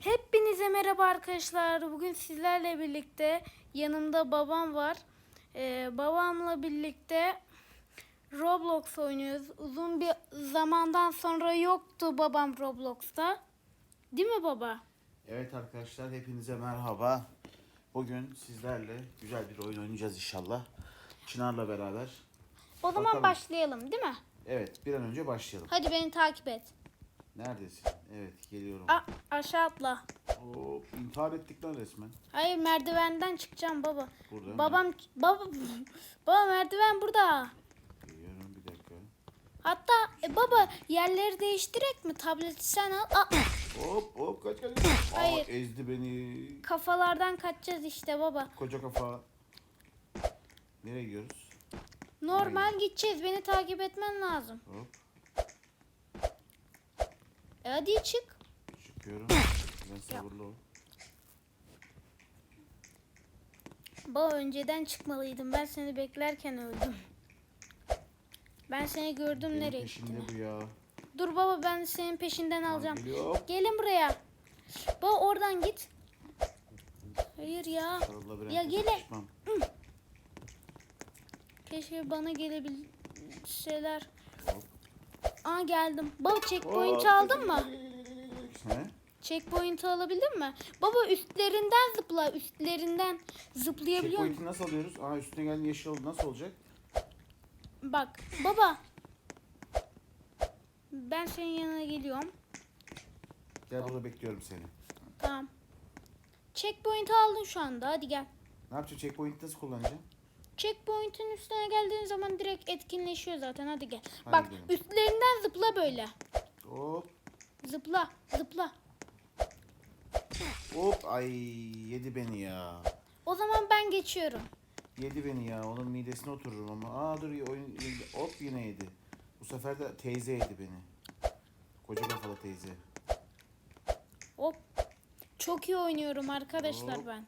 Hepinize merhaba arkadaşlar. Bugün sizlerle birlikte yanımda babam var. Ee, babamla birlikte Roblox oynuyoruz. Uzun bir zamandan sonra yoktu babam Roblox'ta. Değil mi baba? Evet arkadaşlar hepinize merhaba. Bugün sizlerle güzel bir oyun oynayacağız inşallah. Çınar'la beraber. O zaman Bakalım. başlayalım değil mi? Evet bir an önce başlayalım. Hadi beni takip et. Neredesin? Evet geliyorum. A- aşağı atla. Hop intihar ettik lan resmen. Hayır merdivenden çıkacağım baba. Burada? Babam baba baba merdiven burada. Geliyorum bir dakika. Hatta e, baba yerleri değiştirek mi? Tableti sen al. Aa, Hop hop kaç kaç. Hayır. Aa, ezdi beni. kafalardan kaçacağız işte baba. Koca kafa. Nereye gidiyoruz? Normal gideceğiz. Beni takip etmen lazım. Hop E hadi çık. çıkıyorum. Ben sabırlı ol. Baba önceden çıkmalıydım. Ben seni beklerken öldüm. Ben seni gördüm Benim nereye gittiğini. bu ya. Dur baba ben senin peşinden alacağım. Geliyor. Gelin buraya. Baba oradan git. Hayır ya. Ya. Çıkmam. Keşke bana gelebilseler. Aa geldim. Baba checkpoint'i Hop. aldın mı? Ne? Checkpoint'i alabildin mi? Baba üstlerinden zıpla. Üstlerinden zıplayabiliyor musun? Checkpoint'i nasıl alıyoruz? Aa üstüne geldi yeşil oldu. Nasıl olacak? Bak baba. Ben senin yanına geliyorum. Gel burada bekliyorum seni. Tamam. Checkpoint'i aldın şu anda. Hadi gel. Ne yapacağım? Checkpoint'i nasıl kullanacağım? Checkpoint'in üstüne geldiğin zaman direkt etkinleşiyor zaten. Hadi gel. Hadi Bak gidelim. üstlerinden zıpla böyle. Hop. Zıpla, zıpla. Hop. Ay yedi beni ya. O zaman ben geçiyorum. Yedi beni ya. Onun midesine otururum ama. Aa dur oyun hop yine yedi. Bu sefer de teyze yedi beni. Koca kafalı teyze. Hop. Çok iyi oynuyorum arkadaşlar Hop. ben.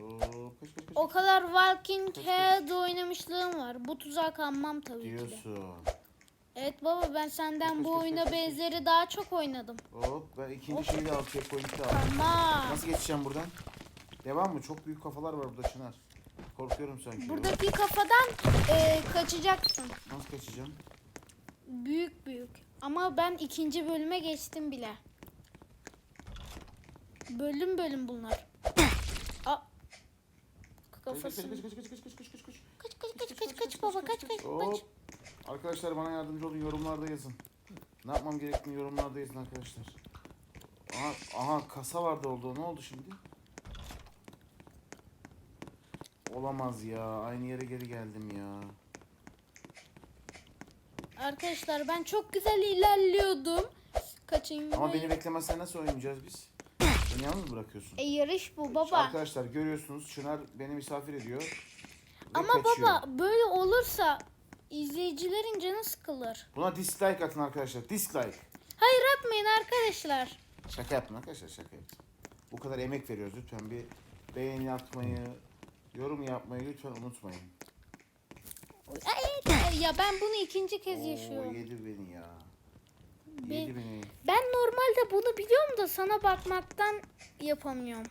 Hop. Kaç kaç kaç. O kadar Walking Dead oynamışlığım var. Bu tuzağa kanmam tabii ki de. Diyorsun. Evet baba ben senden Kaç, bu kaç, oyuna kaç, kaç, benzeri daha çok oynadım. Hop. Ben ikinci şeyi de al. Checkpoint'i de al. Tamam. Nasıl geçeceğim buradan? Devam mı? Çok büyük kafalar var burada Çınar. Korkuyorum sanki. Buradaki kafadan e, kaçacaksın. Nasıl kaçacağım? Büyük büyük. Ama ben ikinci bölüme geçtim bile. Bölüm bölüm bunlar. Kafasını. Kaç kaç kaç kaç kaç kaç kaç kaç. Kaç kaç kaç kaç kaç baba kaç kaç kaç. Arkadaşlar bana yardımcı olun yorumlarda yazın. Ne yapmam gerektiğini yorumlarda yazın arkadaşlar. Aha, aha kasa vardı oldu. Ne oldu şimdi? Olamaz ya. Aynı yere geri geldim ya. Arkadaşlar ben çok güzel ilerliyordum. Kaçın. Ama beni beklemezsen nasıl oynayacağız biz? Beni yalnız bırakıyorsun? E yarış bu baba. Arkadaşlar görüyorsunuz Çınar beni misafir ediyor. ve Ama kaçıyor. baba böyle olursa izleyicilerin canı sıkılır. Buna dislike atın arkadaşlar. Dislike. Hayır atmayın arkadaşlar. Şaka yaptım arkadaşlar şaka yaptım. Bu kadar emek veriyoruz lütfen bir beğeni atmayı, yorum yapmayı lütfen unutmayın. Ay, ya ben bunu ikinci kez Oo, yaşıyorum. yedi beni ya. Be-. Ben normalde bunu biliyorum da sana bakmaktan yapamıyorum.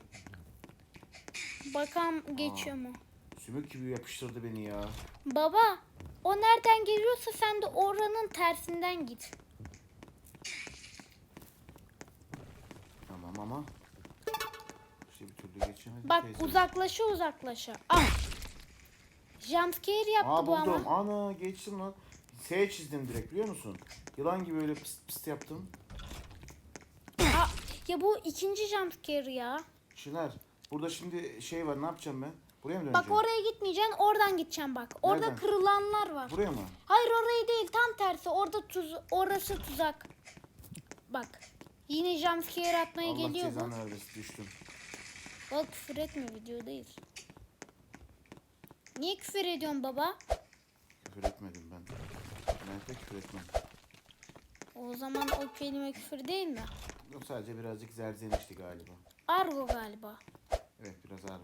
Bakam geçiyor mu? Sümük gibi yapıştırdı beni ya. Baba, o nereden geliyorsa sen de oranın tersinden git. Tamam ama işte bir türlü geçemedim. Bak teyze. uzaklaşa uzaklaşa. Ah. Jumpscare yaptı Aa bu ama. buldum. Ana geçtim lan. S çizdim direkt biliyor musun? Yılan gibi öyle pıst pıst yaptım. Aa, ya bu ikinci jumpscare ya. Çınar burada şimdi şey var ne yapacağım ben? Buraya mı döneceğim? Bak oraya gitmeyeceksin, oradan gideceksin bak. Orada Nereden? kırılanlar var. Buraya mı? Hayır orayı değil, tam tersi. Orada tuz, orası tuzak. Bak. Yine jumpscare atmaya Allah geliyor bu. cezanı vermesin düştüm. Bak küfür etme videodayız. Niye küfür ediyorsun baba? Küfür etmedim ben. Ben de küfür etmem. O zaman o kelime küfür değil mi? Yok sadece birazcık zerzenişti galiba. Argo galiba. Evet biraz ağır.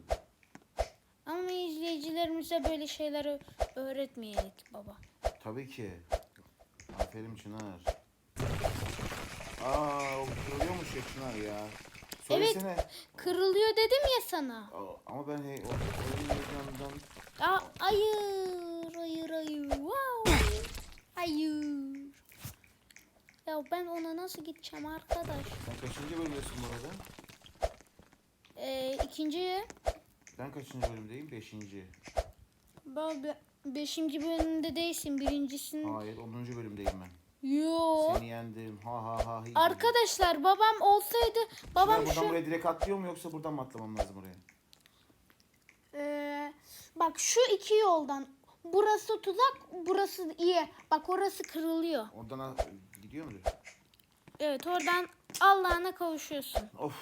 Ama izleyicilerimize böyle şeyler ö- öğretmeyelim baba. Tabii ki. Aferin Çınar. Aa o kırılıyormuş ya Çınar ya. Söylesene. Kırılıyor dedim ya sana. Aa, Ama ben hey, o oyun heyecanından Aa, hayır, hayır, hayır. Wow. Hayır. Ya ben ona nasıl gideceğim arkadaş? Sen kaçıncı bölümdesin bu arada? Ee, ikinci, Ben kaçıncı bölümdeyim? Beşinci. ben be- beşinci bölümde değilsin, birincisin. Hayır, onuncu bölümdeyim ben. Yo. Seni yendim. Ha ha ha. hi. Arkadaşlar babam olsaydı, babam buradan şu... buraya direkt atlıyor mu yoksa buradan mı atlamam lazım oraya? Ee, bak şu iki yoldan. Burası tuzak, burası iyi. Bak orası kırılıyor. Oradan gidiyor mu? Evet oradan Allah'ına kavuşuyorsun. Of.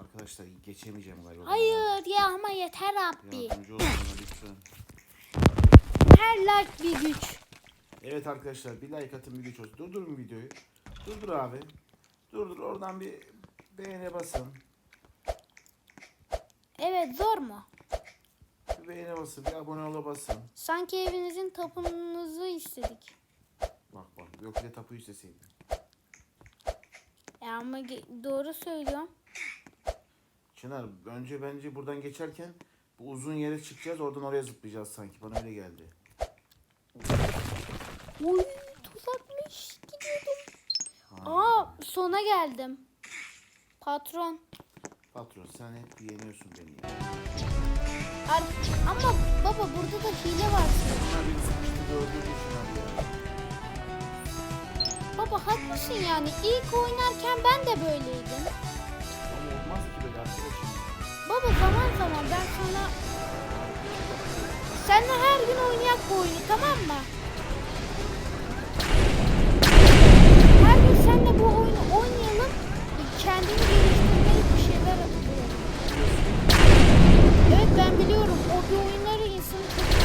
Arkadaşlar geçemeyeceğim galiba. Hayır ya ama yeter abi. Yardımcı olun bana lütfen. Her like bir güç. Evet arkadaşlar bir like atın bir güç olsun. Durdurun videoyu. Durdur abi. Durdur oradan bir beğene basın. Evet zor mu? Basın. Bir abone ola basın. Sanki evinizin tapununuzu istedik. Bak bak. Yok bir de tapu isteseydim. Ya ama doğru söylüyorum. Çınar önce bence buradan geçerken bu uzun yere çıkacağız. Oradan oraya zıplayacağız sanki. Bana öyle geldi. Uy tuzakmış gidiyordum. Aa sona geldim. Patron. Patron sen hep yeniyorsun beni ya. Ama baba burada da hile var. Baba haklısın yani. İlk oynarken ben de böyleydim. Olmaz ki böyle arkadaşım. Baba zaman zaman ben sana... Seninle her gün oynayak bu oyunu tamam mı? Her gün seninle bu oyunu oynayalım. Kendini geliştirmelik ben biliyorum. O bir oyunları insanı çok...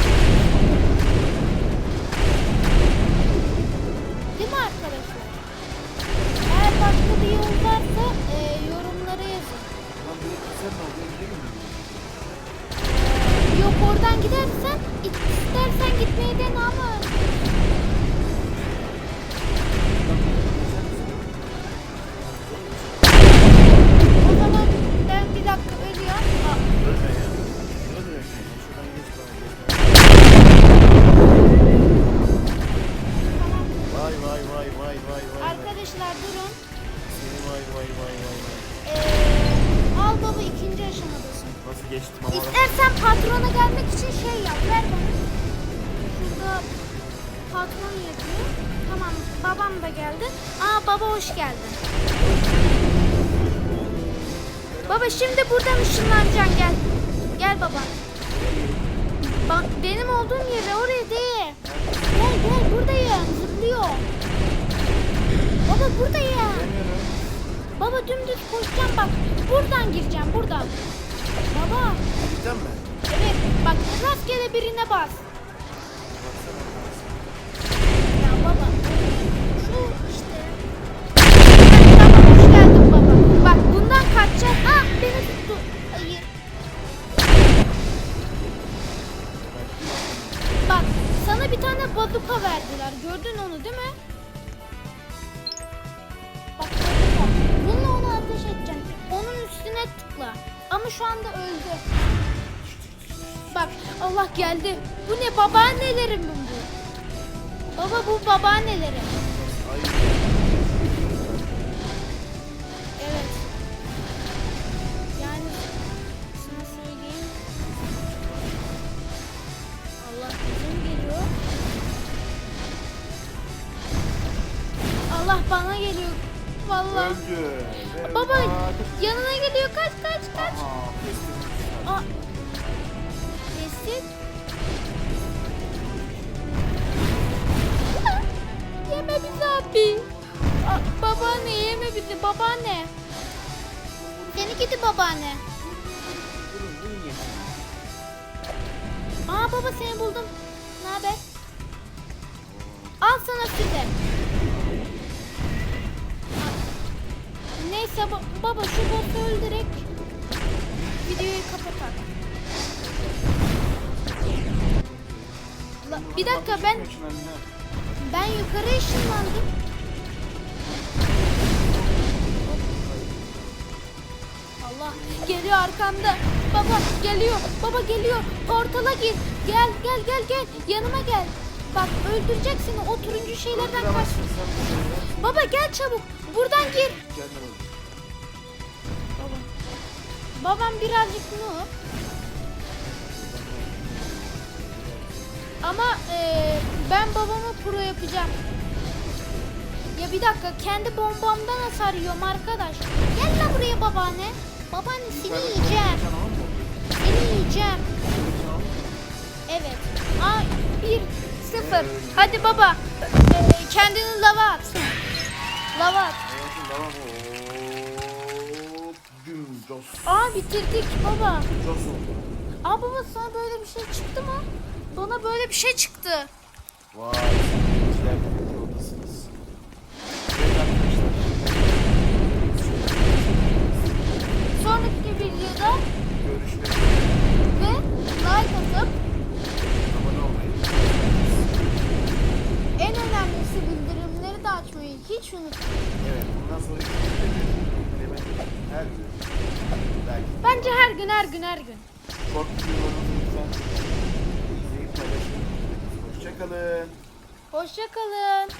patron yazıyor. Tamam babam da geldi. Aa baba hoş geldin. Baba şimdi buradan ışınlanacaksın gel. Gel baba. Bak benim olduğum yere oraya değil. Gel gel buradayım zıplıyor. Baba buradayım. Baba dümdüz koşacağım bak. Buradan gireceğim buradan. Baba. Gideceğim mi? Evet bak rastgele birine bas. Bundan kaçacağız. Ah beni tuttu. Hayır. Bak sana bir tane bazuka verdiler. Gördün onu değil mi? Bak bazuka. Bununla onu ateş edeceksin. Onun üstüne tıkla. Ama şu anda öldü. Bak Allah geldi. Bu ne babaannelerim bu? Baba bu babaannelerim. Ay. Aa. Yeme bizi abi. Aa, babaanne yeme bizi babaanne. Seni gidi babaanne. Aa baba seni buldum. Ne haber? Al sana süte. Neyse ba- baba şu boss'u öldürek videoyu kapatalım. Bir dakika ben ben yukarı ışınlandım. Allah geliyor arkamda. Baba geliyor. Baba geliyor. Portala git. Gel gel gel gel. Yanıma gel. Bak öldüreceksin o turuncu şeylerden kaç. Baba gel çabuk. Buradan gir. Gel, Babam birazcık noob. Ama eee, ben babamı pro yapacağım. Ya bir dakika kendi bombamdan hasar yiyorum arkadaş. Gel lan buraya babaanne. Babaanne seni yiyeceğim. Seni yiyeceğim. Evet. Aa, bir, sıfır. Hadi baba. Eee, kendini lava at. Lava at. Jos. Aa bitirdik baba. Oldu. Aa baba sana böyle bir şey çıktı mı? Bana böyle bir şey çıktı. Vay. Her gün her gün. Hoşçakalın. Hoşçakalın.